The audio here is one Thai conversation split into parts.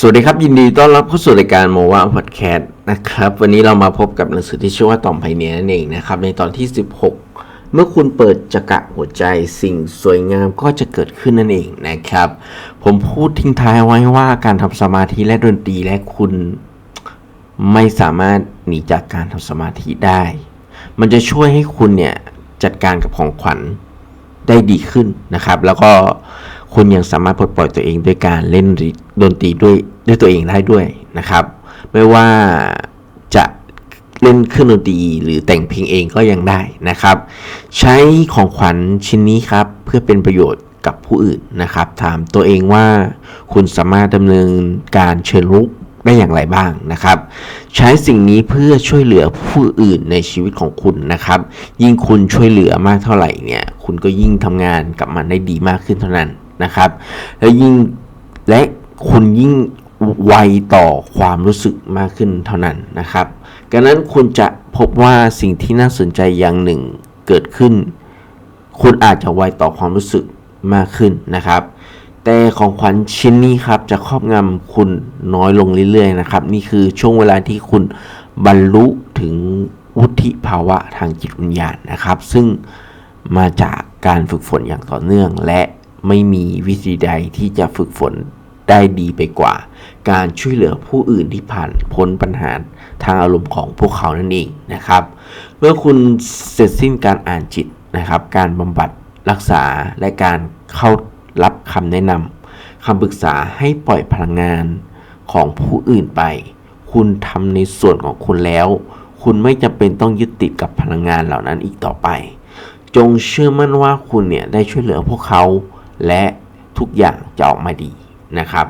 สวัสดีครับ ยินดีต้อนรับเข้าสู่รายการโมวาพอดแคสต์นะครับ วันนี้เรามาพบกับหนังสือที่ชื่อว่าต่อมไพเนียนั่นเองนะครับ ในตอนที่ 16 เมื่อคุณเปิดจักระหัวใจสิ่งสวยงามก็จะเกิดขึ้นนั่นเองนะครับ ผมพูดทิ้งท้ายไว้ว่าการทำสมาธิและดนตรีและคุณไม่สามารถหนีจากการทำสมาธิได้ มันจะช่วยให้คุณเนี่ยจัดการกับของขวัญได้ดีขึ้นนะครับ แล้วก็ คุณยังสามารถปลดปล่อยตัวเองด้วยการเล่นดนตรีด้วยด้วยตัวเองได้ด้วยนะครับ ไม่ว่าจะเล่นเครื่องดนตรีหรือแต่งเพลงเองก็ยังได้นะครับ ใช้ของขวัญชิ้นนี้ครับเพื่อเป็นประโยชน์กับผู้อื่นนะครับ ถามตัวเองว่าคุณสามารถดำเนินการเชิญรุกได้อย่างไรบ้างนะครับ ใช้สิ่งนี้เพื่อช่วยเหลือผู้อื่นในชีวิตของคุณนะครับ ยิ่งคุณช่วยเหลือมากเท่าไหร่เนี่ย คุณก็ยิ่งทำงานกับมันได้ดีมากขึ้นเท่านั้น นะครับ และยิ่งและคุณยิ่งไวต่อความรู้สึกมากขึ้นเท่านั้นนะครับดังนั้นคุณจะพบว่าสิ่งที่น่าสนใจอย่างหนึ่งเกิดขึ้น คุณอาจจะไวต่อความรู้สึกมากขึ้นนะครับ แต่ของขวัญชิ้นนี้ครับจะครอบงำคุณน้อยลงเรื่อยๆนะครับ นี่คือช่วงเวลาที่คุณบรรลุถึงวุฒิภาวะทางจิตวิญญาณนะครับ ซึ่งมาจากการฝึกฝนอย่างต่อเนื่อง และ ไม่มีวิธีใดที่จะฝึกฝนได้ดีไปกว่า การช่วยเหลือผู้อื่นที่ผ่านพ้นปัญหาทางอารมณ์ของพวกเขานั่นเองนะครับ เมื่อคุณเสร็จสิ้นการอ่านจิตนะครับ การบำบัดรักษาและการเข้ารับคำแนะนำคำปรึกษาให้ปล่อยพลังงานของผู้อื่นไป คุณทำในส่วนของคุณแล้ว คุณไม่จำเป็นต้องยึดติดกับพลังงานเหล่านั้นอีกต่อไป จงเชื่อมั่นว่าคุณเนี่ยได้ช่วยเหลือพวกเขา และทุกอย่างจะออกมาดีนะครับ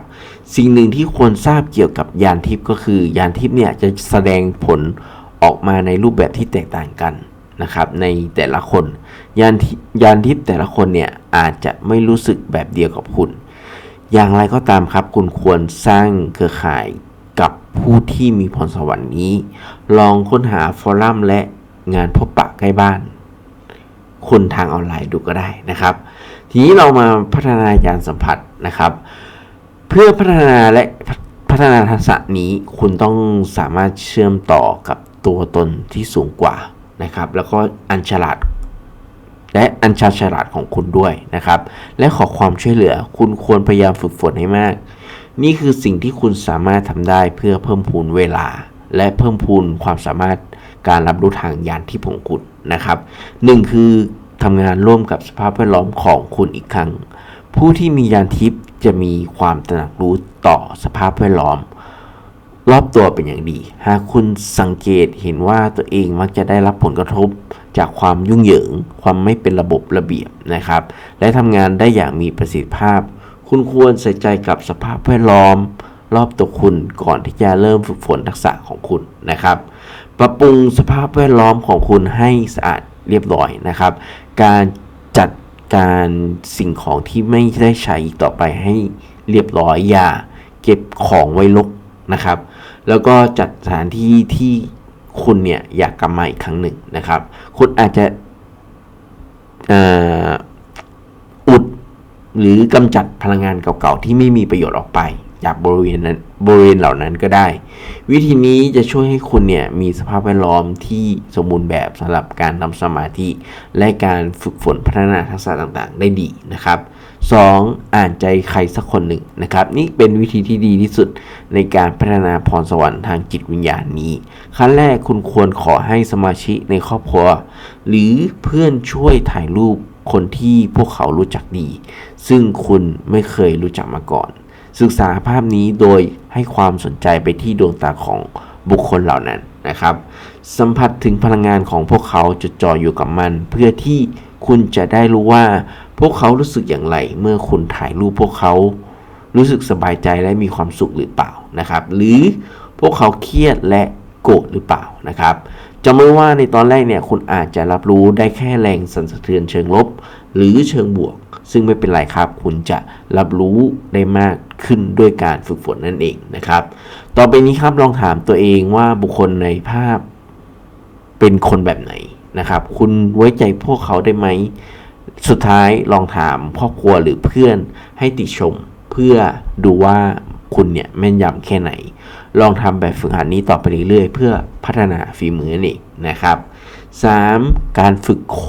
สิ่งหนึ่งที่ควรทราบเกี่ยวกับยานทิพย์ก็คือยานทิพย์เนี่ยจะแสดงผลออกมาในรูปแบบที่แตกต่างกันนะครับในแต่ละคนยานยานทิพย์แต่ละคนเนี่ยอาจจะไม่รู้สึกแบบเดียวกับคุณ อย่างไรก็ตามครับ คุณควรสร้างเครือข่ายกับผู้ที่มีพรสวรรค์นี้ ลองค้นหาฟอรัมและงานพบปะใกล้บ้านคุณทางออนไลน์ดูก็ได้นะครับ ทีนี้เรามาพัฒนาญาณสัมผัสนะครับ เพื่อพัฒนาและพัฒนาทักษะนี้คุณต้องสามารถเชื่อมต่อกับตัวตนที่สูงกว่านะครับ แล้วก็อันฉลาด และอันชาฉลาดของคุณด้วยนะครับ และขอความช่วยเหลือคุณควรพยายามฝึกฝนให้มาก นี่คือสิ่งที่คุณสามารถทำได้เพื่อเพิ่มพูนเวลา และเพิ่มพูนความสามารถการรับรู้ทางยานที่ของคุณนะครับหนึ่งคือ ทำงานร่วมกับสภาพแวดล้อมของคุณอีกครั้ง ผู้ที่มียานทิพย์จะมีความตระหนักรู้ต่อสภาพแวดล้อม รอบตัวเป็นอย่างดี หากคุณสังเกตเห็นว่าตัวเองมักจะได้รับผลกระทบจากความยุ่งเหยิง ความไม่เป็นระบบระเบียบนะครับ และทำงานได้อย่างมีประสิทธิภาพ คุณควรใส่ใจกับสภาพแวดล้อม รอบตัวคุณก่อนที่จะเริ่มฝึกฝนทักษะของคุณนะครับ ปรับปรุงสภาพแวดล้อมของคุณให้สะอาด เรียบร้อยนะครับ การจัดการสิ่งของที่ไม่ได้ใช้อีกต่อไปให้เรียบร้อยอย่าเก็บของไว้รกนะครับ แล้วก็จัดสถานที่ที่คุณเนี่ยอยากกลับมาอีกครั้งหนึ่งนะครับ คุณอาจจะอุดหรือกำจัดพลังงานเก่าๆที่ไม่มีประโยชน์ออกไป จากบริเวณนั้นบริเวณเหล่านั้นก็ได้ วิธีนี้จะช่วยให้คุณเนี่ยมีสภาพแวดล้อมที่สมบูรณ์แบบสำหรับการทำสมาธิ และการฝึกฝนพัฒนาทักษะต่างๆ ได้ดีนะครับ 2. อ่านใจใครสักคนหนึ่งนะครับ นี่เป็นวิธีที่ดีที่สุดในการพัฒนาพรสวรรค์ทางจิตวิญญาณนี้ ขั้นแรกคุณควรขอให้สมาชิกในครอบครัว หรือเพื่อนช่วยถ่ายรูปคนที่พวกเขารู้จักดี ซึ่งคุณไม่เคยรู้จักมาก่อน ศึกษาภาพนี้โดยให้ความสนใจไปที่ดวงตาของบุคคลเหล่านั้นนะครับ สัมผัสถึงพลังงานของพวกเขาจดจ่ออยู่กับมัน เพื่อที่คุณจะได้รู้ว่าพวกเขารู้สึกอย่างไร เมื่อคุณถ่ายรูปพวกเขารู้สึกสบายใจและมีความสุขหรือเปล่านะครับ หรือพวกเขาเครียดและโกรธหรือเปล่านะครับจำไว้ว่าในตอนแรกเนี่ยคุณอาจจะรับรู้ได้แค่แรงสั่นสะเทือนเชิงลบ หรือเชิงบวก ซึ่งไม่เป็นไรครับ คุณจะรับรู้ได้มากขึ้นด้วยการฝึกฝนนั่นเองนะครับ ต่อไปนี้ครับลองถามตัวเองว่าบุคคลในภาพเป็นคนแบบไหนนะครับ คุณไว้ใจพวกเขาได้ไหม สุดท้ายลองถามครอบครัวหรือเพื่อนให้ติชม เพื่อดูว่าคุณเนี่ยแม่นยำแค่ไหน ลองทำแบบฝึกหัดนี้ต่อไปเรื่อยๆเพื่อพัฒนาฝีมือนั่นะครับ 3. การฝึกโค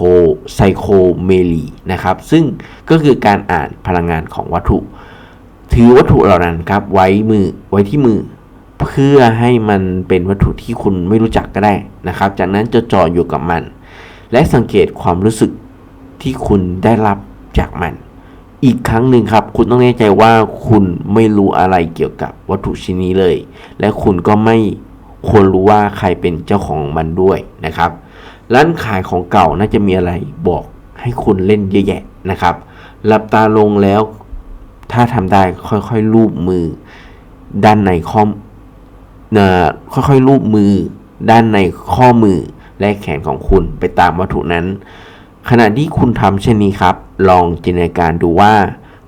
ไซโคเมลีนะครับ ซึ่งก็คือการอ่านพลังงานของวัตถุ ถือวัตถุเหล่านั้นครับไว้มือไว้ที่มือ เพื่อให้มันเป็นวัตถุที่คุณไม่รู้จักก็ได้นะครับ จากนั้นจะจ่ออยู่กับมัน และสังเกตความรู้สึกที่คุณได้รับจากมัน อีกครั้งหนึ่งครับ คุณต้องแน่ใจว่าคุณไม่รู้อะไรเกี่ยวกับวัตถุชิ้นนี้เลย และคุณก็ไม่ ควรรู้ว่าใครเป็นเจ้าของมันด้วยนะครับ ร้านขายของเก่าน่าจะมีอะไรบอกให้คุณเล่นเยอะแยะนะครับหลับตาลงแล้วถ้าทำได้ค่อยๆลูบมือ ด้านในข้อเอ่อค่อยๆลูบมือ ด้านในข้อมือและแขนของคุณไปตามวัตถุนั้น ขณะที่คุณทำเช่นนี้ครับ ลองจินตนาการดูว่า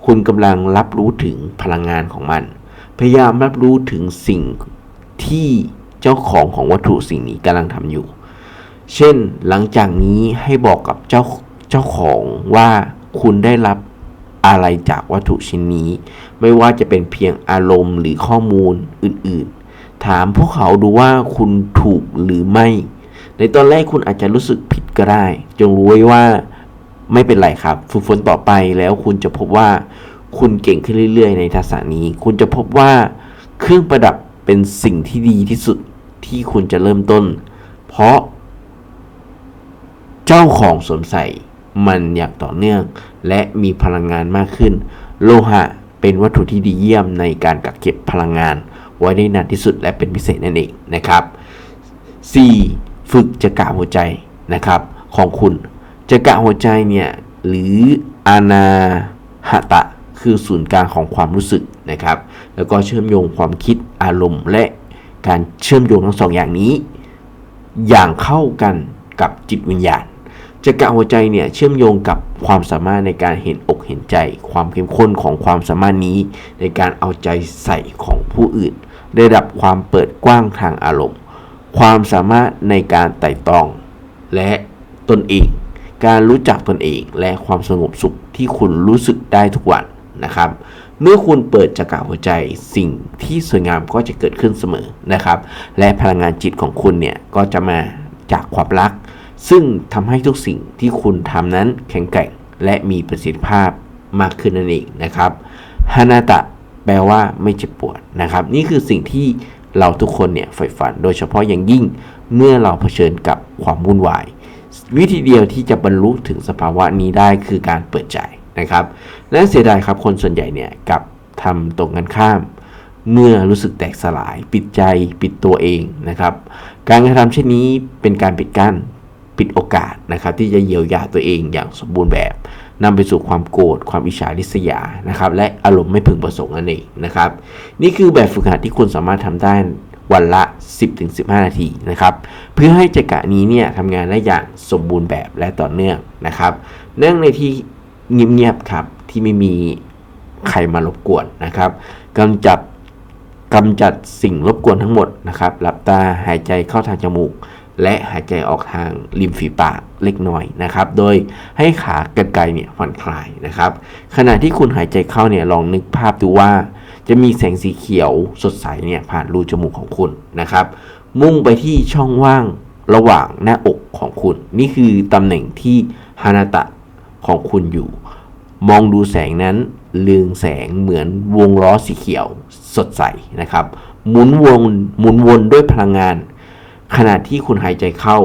คุณกำลังรับรู้ถึงพลังงานของมัน พยายามรับรู้ถึงสิ่งที่ เจ้าของของวัตถุสิ่งนี้กำลังทำอยู่ เช่นหลังจากนี้ให้บอกกับเจ้าเจ้าของว่าคุณได้รับอะไรจากวัตถุชิ้นนี้ ไม่ว่าจะเป็นเพียงอารมณ์หรือข้อมูลอื่นๆ ถามพวกเขาดูว่าคุณถูกหรือไม่ ในตอนแรกคุณอาจจะรู้สึกผิดก็ได้ จงรู้ไว้ว่าไม่เป็นไรครับ ฝึกฝนต่อไปแล้วคุณจะพบว่าคุณเก่งขึ้นเรื่อยๆ ในทักษะนี้ คุณจะพบว่าเครื่องประดับ เป็นสิ่งที่ดีที่สุดที่คุณจะเริ่มต้น เพราะ เจ้าของสวมใส่มันอย่างต่อเนื่อง และมีพลังงานมากขึ้น โลหะเป็นวัตถุที่ดีเยี่ยมในการกักเก็บพลังงาน ไว้ได้นานที่สุดและเป็นพิเศษนั่นเองนะครับ 4. ฝึกจักระหัวใจนะครับของคุณจักระหัวใจเนี่ยหรืออานาหตะ คือศูนย์กลางของความรู้สึก นะครับ แล้วก็เชื่อมโยงความคิดอารมณ์ และการเชื่อมโยงทั้งสองอย่างนี้ อย่างเข้ากันกับจิตวิญญาณจักระหัวใจเนี่ยเชื่อมโยงกับความสามารถในการเห็นอกเห็นใจ ความเข้มข้นของความสามารถนี้ ในการเอาใจใส่ของผู้อื่น ได้รับความเปิดกว้างทางอารมณ์ ความสามารถในการไต่ตอง และตนเอง การรู้จักตนเองและความสงบสุขที่คุณรู้สึกได้ทุกวันนะครับ เมื่อคุณเปิดจักระหัวใจสิ่งที่สวยงามก็จะเกิดขึ้นเสมอนะครับ และพลังงานจิตของคุณเนี่ยก็จะมาจากความรัก ซึ่งทำให้ทุกสิ่งที่คุณทำนั้นแข็งแกร่งและมีประสิทธิภาพมากขึ้นนั่นเองนะครับฮานาตะแปลว่าไม่เจ็บปวดนะครับ นี่คือสิ่งที่เราทุกคนเนี่ยใฝ่ฝัน โดยเฉพาะอย่างยิ่งเมื่อเราเผชิญกับความวุ่นวาย วิธีเดียวที่จะบรรลุถึงสภาวะนี้ได้คือการเปิดใจ นะครับและเสียดายครับคนส่วนใหญ่เนี่ยกับทำตรงกันข้าม เมื่อรู้สึกแตกสลาย ปิดใจปิดตัวเองนะครับ การกระทำเช่นนี้เป็นการปิดกั้นปิดโอกาสนะครับ ที่จะเยียวยาตัวเองอย่างสมบูรณ์แบบนำไปสู่ความโกรธความอิจฉาริษยานะครับ และอารมณ์ไม่พึงประสงค์นั่นเองนะครับ นี่คือแบบฝึกหัดที่คุณสามารถทำได้วันละ 10-15 นาทีนะครับ เพื่อให้จักระนี้เนี่ยทำงานได้อย่างสมบูรณ์แบบและต่อเนื่องนะครับ เนื่องในที่ เงียบๆครับ ที่ไม่มีใครมารบกวนนะครับกำจัดกำจัดสิ่งรบกวนทั้งหมดนะครับ หลับตาหายใจเข้าทางจมูก และหายใจออกทางริมฝีปากเล็กน้อยนะครับ โดยให้ขากรรไกรเนี่ยผ่อนคลายนะครับ ขณะที่คุณหายใจเข้าเนี่ยลองนึกภาพดูว่า จะมีแสงสีเขียวสดใสเนี่ยผ่านรูจมูกของคุณนะครับ มุ่งไปที่ช่องว่างระหว่างหน้าอกของคุณ นี่คือตำแหน่งที่ฮานาตะ ของคุณอยู่ มองดูแสงนั้นเรืองแสงเหมือนวงล้อสีเขียวสดใสนะครับ หมุนวนหมุนวนด้วยพลังงาน ขณะที่คุณหายใจเข้า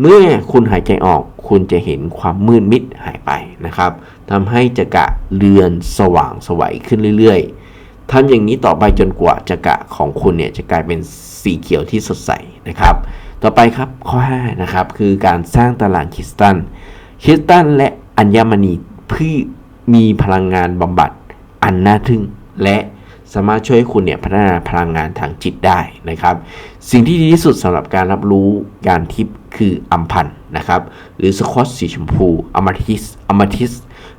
เมื่อคุณหายใจออกคุณจะเห็นความมืดมิดหายไปนะครับทำให้จักระเรือนสว่างสวัยขึ้นเรื่อยๆทำอย่างนี้ต่อไปจนกว่าจักระของคุณเนี่ยจะกลายเป็นสีเขียวที่สดใสนะครับ ต่อไปครับข้อ 5 นะครับ คือการสร้างตารางคริสตัลคริสตัลและ อัญมณีเพื่อมีพลังงานบำบัดอันน่าทึ่ง และสามารถช่วยให้คุณเนี่ยพัฒนาพลังงานทางจิตได้นะครับ สิ่งที่ดีที่สุดสำหรับการรับรู้การทิพย์คืออัมพันนะครับ หรือสควอตสีชมพูอมทิสอมทิส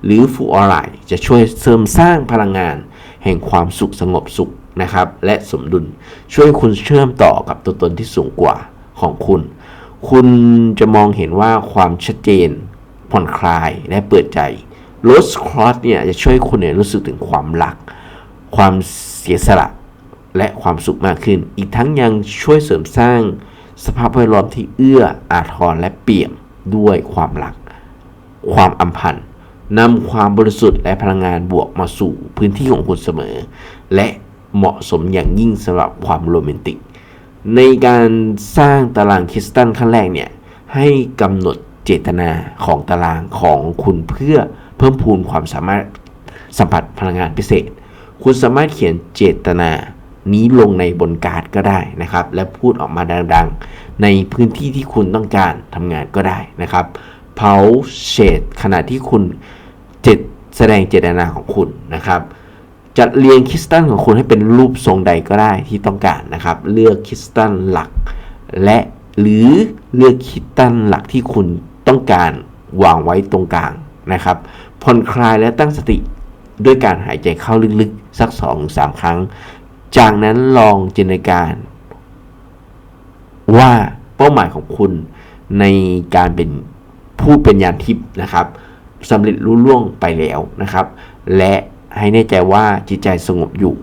หรือฟูออไรจะช่วยเสริมสร้างพลังงาน แห่งความสุขสงบสุขนะครับ และสมดุลช่วยคุณเชื่อมต่อกับตัวตนที่สูงกว่าของคุณ คุณจะมองเห็นว่าความชัดเจน ผ่อนคลายและเปิดใจโรสครอสเนี่ยจะช่วยคุณเนี่ยรู้สึกถึงความรัก ความเสียสละ และความสุขมากขึ้น อีกทั้งยังช่วยเสริมสร้างสภาพแวดล้อมที่เอื้ออาทรและเปี่ยมด้วยความรัก ความอัมพันธ์นำความบริสุทธิ์และพลังงานบวกมาสู่พื้นที่ของคุณเสมอ และเหมาะสมอย่างยิ่งสำหรับความโรแมนติก ในการสร้างตารางคริสตัลขั้นแรกเนี่ยให้กำหนด เจตนาของตารางของคุณเพื่อเพิ่มพูนความสามารถสัมผัสพลังงานพิเศษ คุณสามารถเขียนเจตนานี้ลงในบนการ์ดก็ได้นะครับ และพูดออกมาดังๆ ในพื้นที่ที่คุณต้องการทำงานก็ได้นะครับเผาเฉดขณะที่คุณเจตแสดงเจตนาของคุณนะครับจัดเรียงคริสตัลของคุณให้เป็นรูปทรงใดก็ได้ที่ต้องการนะครับ เลือกคริสตัลหลัก และหรือเลือกคริสตัลหลักที่คุณ ต้องการวางไว้ตรงกลางนะครับผ่อนคลายและตั้งสติด้วยการหายใจเข้าลึกๆ สัก 2-3 ครั้ง จากนั้นลองจินตนาการ ว่าเป้าหมายของคุณในการเป็นผู้เป็นยานทิพย์นะครับสำเร็จรุ่ล่วงไปแล้วนะครับ และให้แน่ใจว่าจิตใจสงบอยู่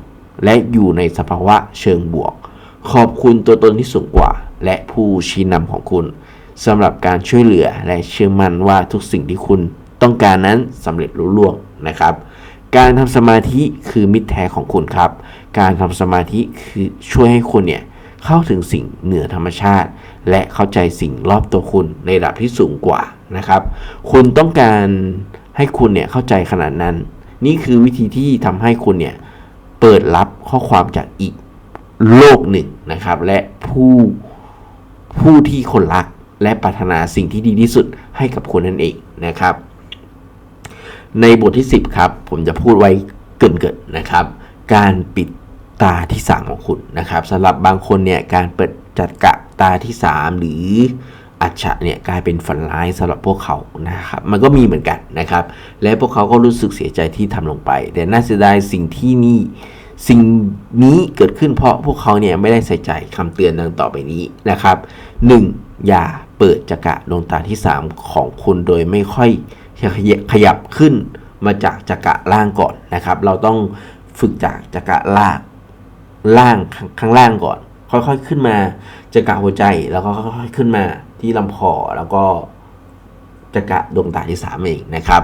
และอยู่ในสภาวะเชิงบวก ขอบคุณตัวตนที่สูงกว่า และผู้ชี้นำของคุณ สำหรับการช่วยเหลือและเชื่อมั่นว่าทุกสิ่งที่คุณต้องการนั้นสำเร็จรุ่ล่วงนะครับ การทำสมาธิคือมิตรแท้ของคุณครับ การทำสมาธิคือช่วยให้คุณเนี่ยเข้าถึงสิ่งเหนือธรรมชาติ และเข้าใจสิ่งรอบตัวคุณในระดับที่สูงกว่านะครับ คุณต้องการให้คุณเนี่ยเข้าใจขนาดนั้น นี่คือวิธีที่ทำให้คุณเนี่ยเปิดรับข้อความจากอีกโลกหนึ่งนะครับ และผู้ผู้ที่คนรัก และปรารถนาสิ่งที่ดีที่สุดให้กับคุณนั่นเองนะครับ ในบทที่ 10 ครับ ผมจะพูดไว้เกินๆนะครับ การปิดตาที่ 3 ของคุณนะครับสำหรับบางคนเนี่ยการเปิดจัดกะตาที่ 3 หรืออัจฉะเนี่ยกลายเป็นฝันร้ายสำหรับพวกเขานะครับมันก็มีเหมือนกันนะครับ และพวกเขาก็รู้สึกเสียใจที่ทำลงไป แต่น่าเสียดายสิ่งที่นี่สิ่งนี้เกิดขึ้นเพราะพวกเขาเนี่ยไม่ได้ใส่ใจคำเตือนดังต่อไปนี้นะครับ 1. อย่าเปิดจักระดวงตาที่ 3 ของคุณโดยไม่ค่อยขยับขึ้นมาจากจักระล่างก่อนนะครับ เราต้องฝึกจากจักระล่างล่างข้างล่างก่อน ค่อยๆขึ้นมาจักระหัวใจแล้วก็ค่อยๆขึ้นมาที่ลำคอแล้วก็จักระดวงตาที่ 3 เองนะครับ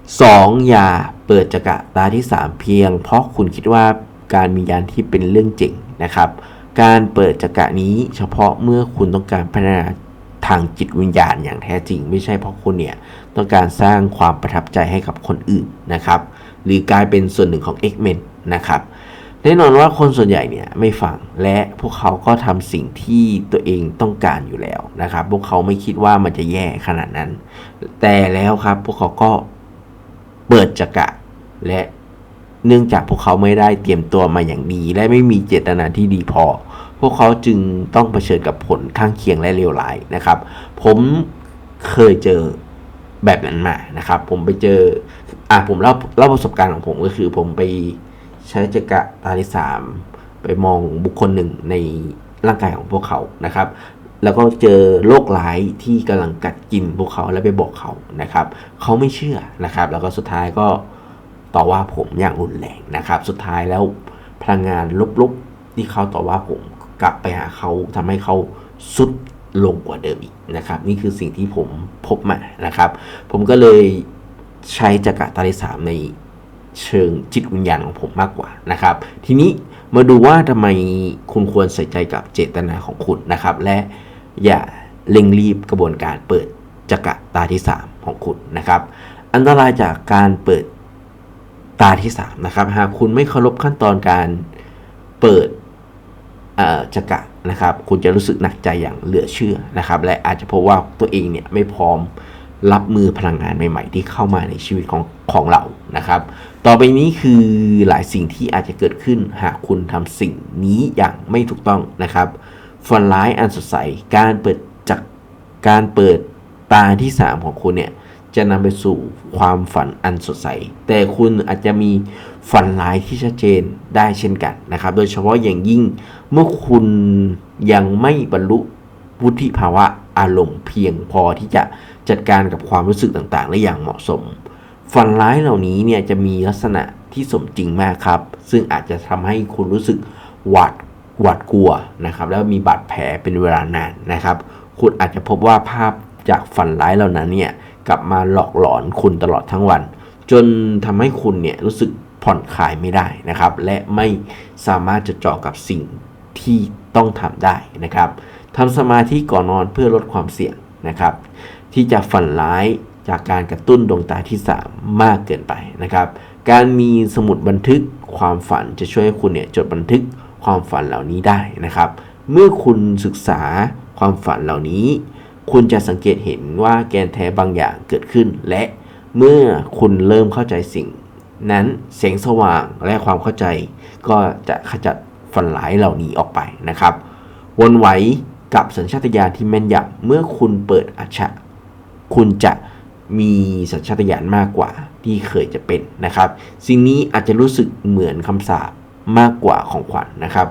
2. อย่าเปิดจักระตาที่ 3 เพียง เพราะคุณคิดว่าการมียานที่เป็นเรื่องจริงนะครับ การเปิดจักระนี้เฉพาะเมื่อคุณต้องการพัฒนาทางจิตวิญญาณอย่างแท้จริง ไม่ใช่เพราะคุณเนี่ยต้องการสร้างความประทับใจให้กับคนอื่นนะครับ หรือกลายเป็นส่วนหนึ่งของ X-Men นะครับแน่นอนว่าคนส่วนใหญ่เนี่ยไม่ฟังและพวกเขาก็ทำสิ่งที่ตัวเองต้องการอยู่แล้วนะครับ พวกเขาไม่คิดว่ามันจะแย่ขนาดนั้น แต่แล้วครับพวกเขาก็เปิดจักระและเนื่องจากพวกเขาไม่ได้เตรียมตัวมาอย่างดี และไม่มีเจตนาที่ดีพอ พวกเขาจึงต้องเผชิญกับผลข้างเคียงและเลวร้ายนะครับ ผมเคยเจอแบบนั้นมานะครับ ผมไปเจออะผมเล่าเล่าประสบการณ์ของผมก็คือ ผมไปใช้จักรตาที่สามไปมองบุคคลหนึ่งในร่างกายของพวกเขานะครับ แล้วก็เจอโรคร้ายที่กำลังกัดกินพวกเขาแล้วไปบอกเขานะครับ เขาไม่เชื่อนะครับ แล้วก็สุดท้ายก็ต่อว่าผมอย่างรุนแรงนะครับ สุดท้ายแล้วพลังงานลบๆที่เขาต่อว่าผม กลับไปหาเขาทำให้เขาสุดลงกว่าเดิมอีกนะครับ นี่คือสิ่งที่ผมพบมานะครับ ผมก็เลยใช้จักระตาที่สามในเชิงจิตวิญญาณของผมมากกว่านะครับ ทีนี้มาดูว่าทำไมคุณควรใส่ใจกับเจตนาของคุณนะครับ และอย่าเร่งรีบกระบวนการเปิดจักระตาที่ 3 ของคุณนะครับ อันตรายจากการเปิดตาที่3นะครับหากคุณไม่เคารพขั้นตอนการเปิด จกะนะครับ คุณจะรู้สึกหนักใจอย่างเหลือเชื่อนะครับ และอาจจะพราะว่าตัวเองเนี่ยไม่พร้อมรับมือพลังงานใหม่ ๆ ที่เข้ามาในชีวิตของของเรานะครับ ต่อไปนี้คือหลายสิ่งที่อาจจะเกิดขึ้นหากคุณทำสิ่งนี้อย่างไม่ถูกต้องนะครับฝันร้ายอันสดใสการเปิดจากการเปิดตาที่ 3 ของคุณเนี่ย จะนำไปสู่ความฝันอันสดใส แต่คุณอาจจะมีฝันร้ายที่ชัดเจนได้เช่นกันนะครับ โดยเฉพาะอย่างยิ่งเมื่อคุณยังไม่บรรลุวุฒิภาวะอารมณ์เพียงพอที่จะจัดการกับความรู้สึกต่างๆ ได้อย่างเหมาะสม ฝันร้ายเหล่านี้เนี่ยจะมีลักษณะที่สมจริงมากครับ ซึ่งอาจจะทำให้คุณรู้สึกหวาดหวาดกลัวนะครับ แล้วมีบาดแผลเป็นเวลานานนะครับ คุณอาจจะพบว่าภาพจากฝันร้ายเหล่านั้นเนี่ย กลับมาหลอกหลอนคุณตลอดทั้งวัน จนทำให้คุณเนี่ยรู้สึกผ่อนคลายไม่ได้นะครับ และไม่สามารถจะเจาะกับสิ่งที่ต้องทำได้นะครับทำสมาธิก่อนนอนเพื่อลดความเสี่ยงนะครับ ที่จะฝันร้ายจากการกระตุ้นดวงตาที่ 3 มากเกินไปนะครับ การมีสมุดบันทึกความฝันจะช่วยให้คุณเนี่ยจดบันทึกความฝันเหล่านี้ได้นะครับ เมื่อคุณศึกษาความฝันเหล่านี้ คุณจะสังเกตเห็นว่าแกนแท้บางอย่างเกิดขึ้น และเมื่อคุณเริ่มเข้าใจสิ่ง นั้นแสงสว่างและความเข้าใจ ก็จะขจัดฝันร้ายเหล่านี้ออกไปนะครับ วนไหวกับสัญชาตญาณที่แม่นยำเมื่อคุณเปิดอัชะคุณจะมีสัญชาตญาณมากกว่าที่เคยจะเป็นนะครับ สิ่งนี้อาจจะรู้สึกเหมือนคำสาปมากกว่าของขวัญนนะครับ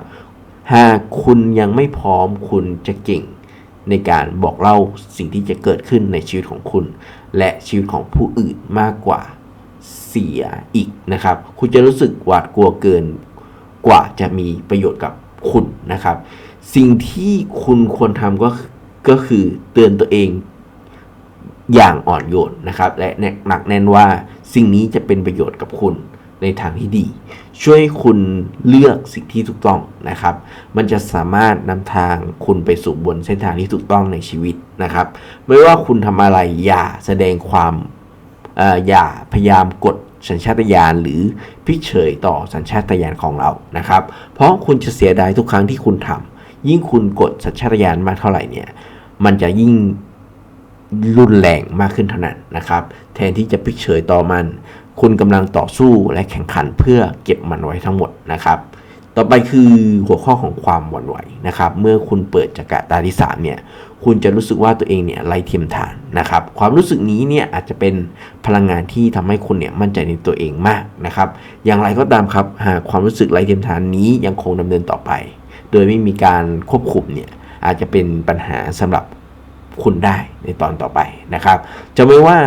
หากคุณยังไม่พร้อมคุณจะเก่ง ในการบอกเล่าสิ่งที่จะเกิดขึ้นในชีวิตของคุณ และชีวิตของผู้อื่นมากกว่าเสียอีกนะครับ คุณจะรู้สึกหวาดกลัวเกินกว่าจะมีประโยชน์กับคุณนะครับ สิ่งที่คุณควรทำก็ก็คือเตือนตัวเองอย่างอ่อนโยนนะครับ และหนักแน่นว่าสิ่งนี้จะเป็นประโยชน์กับคุณ ในทางที่ดี ช่วยคุณเลือกสิ่งที่ถูกต้องนะครับ มันจะสามารถนำทางคุณไปสู่บนเส้นทางที่ถูกต้องในชีวิตนะครับ ไม่ว่าคุณทำอะไรอย่าแสดงความออย่าพยายามกดสัญชาตญาณหรือพิเฉยต่อสัญชาตญาณของเรานะครับ เพราะคุณจะเสียดายทุกครั้งที่คุณทำยิ่งคุณกดสัญชาตญาณมากเท่าไหร่เนี่ย มันจะยิ่งรุนแรงมากขึ้นเท่านั้นนะครับ แทนที่จะพิเฉยต่อมัน คุณกำลังต่อสู้และแข่งขันเพื่อเก็บมันไว้ทั้งหมดนะครับ ต่อไปคือหัวข้อของความหวั่นไหวนะครับ เมื่อคุณเปิดจักรตาที่3เนี่ย คุณจะรู้สึกว่าตัวเองเนี่ยไร้เทียมทานนะครับ ความรู้สึกนี้เนี่ยอาจจะเป็นพลังงานที่ทำให้คุณเนี่ยมั่นใจในตัวเองมากนะครับ อย่างไรก็ตามครับ หากความรู้สึกไร้เทียมทานนี้ยังคงดำเนินต่อไป โดยไม่มีการควบคุมเนี่ยอาจจะเป็นปัญหาสำหรับคุณได้ในตอนต่อไปนะครับ จะไม่ว่า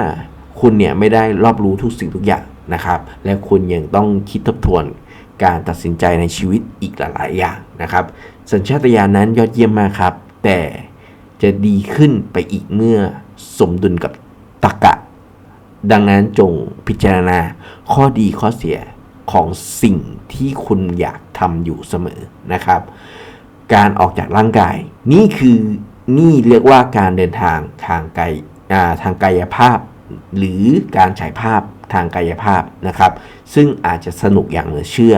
คุณเนี่ยไม่ได้รอบรู้ทุกสิ่งทุกอย่าง นะครับ และคุณยังต้องคิดทบทวนการตัดสินใจในชีวิตอีกหลาย ๆ อย่างนะครับ สัญชาตญาณนั้นยอดเยี่ยมมากครับ แต่จะดีขึ้นไปอีกเมื่อสมดุลกับตรกะ ดังนั้นจงพิจารณาข้อดีข้อเสียของสิ่งที่คุณอยากทำอยู่เสมอนะครับ การออกจากร่างกาย นี่คือนี่เรียกว่าการเดินทางทางกายทางกายภาพ หรือการฉายภาพ ทางกายภาพนะครับ ซึ่งอาจจะสนุกอย่างเหลือเชื่อ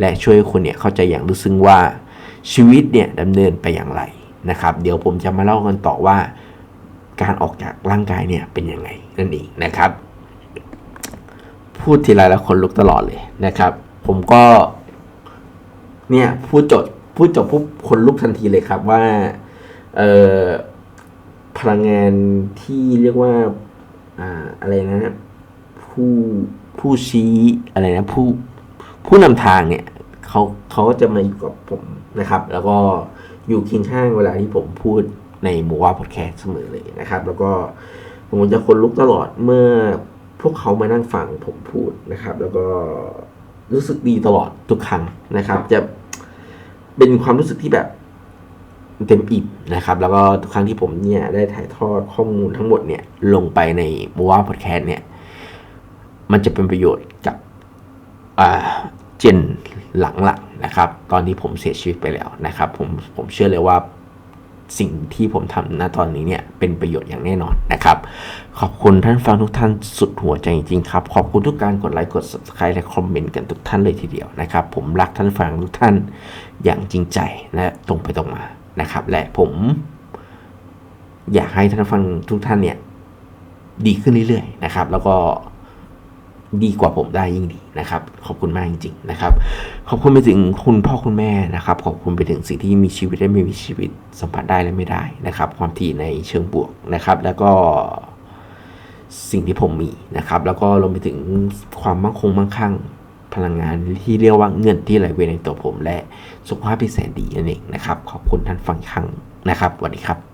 และช่วยคุณเนี่ยเข้าใจอย่างลึกซึ้งว่า ชีวิตเนี่ยดำเนินไปอย่างไรนะครับ เดี๋ยวผมจะมาเล่ากันต่อว่า การออกจากร่างกายเนี่ยเป็นยังไงนั่นเองนะครับ พูดทีไรแล้วคนลุกตลอดเลยนะครับ ผมก็เนี่ยพูดจดพูดจบปุ๊บคนลุกทันทีเลยครับว่าเอ่อพลังงานที่เรียกว่าอ่าอะไรนะ ผู้ผู้ชี้อะไรนะผู้ผู้นำทางเนี่ยเขาเขาก็จะมาอยู่กับผมนะครับ แล้วก็อยู่เคียงข้างเวลาที่ผมพูดในหมู่ว่าพอดแคสต์เสมอเลยนะครับ แล้วก็ผมจะคนลุกตลอดเมื่อพวกเขามานั่งฟังผมพูดนะครับ แล้วก็รู้สึกดีตลอดทุกครั้งนะครับ จะเป็นความรู้สึกที่แบบเต็มอิ่มนะครับ แล้วก็ทุกครั้งที่ผมเนี่ยได้ถ่ายทอดข้อมูลทั้งหมดเนี่ยลงไปในมูว่าพอดแคสต์เนี่ย มันจะเป็นประโยชน์กับเจนหลังๆนะครับ ตอนที่ผมเสียชีวิตไปแล้วนะครับ ผมผมเชื่อเลยว่าสิ่งที่ผมทำณตอนนี้เนี่ยเป็นประโยชน์อย่างแน่นอนนะครับ ขอบคุณท่านฟังทุกท่านสุดหัวใจจริงๆครับ ขอบคุณทุกการกดไลค์กด subscribe และคอมเมนต์กันทุกท่านเลยทีเดียวนะครับ ผมรักท่านฟังทุกท่านอย่างจริงใจและตรงไปตรงมานะครับ และผมอยากให้ท่านฟังทุกท่านเนี่ยดีขึ้นเรื่อยๆนะครับ แล้วก็ ดีกว่าผมได้ยิ่งดีนะครับ ขอบคุณมากจริงๆนะครับ ขอบคุณไปถึงคุณพ่อคุณแม่นะครับ ขอบคุณไปถึงสิ่งที่มีชีวิตและไม่มีชีวิตสัมผัสได้และไม่ได้นะครับ ความถี่ในเชิงบวกนะครับ แล้วก็สิ่งที่ผมมีนะครับ แล้วก็รวมไปถึงความมั่งคงมั่งคั่งพลังงานที่เรียกว่าเงินที่ไหลเวียนในตัวผม และสุขภาพที่แสนดีนั่นเองนะครับ ขอบคุณท่านฟังครั้งนะครับสวัสดีครับ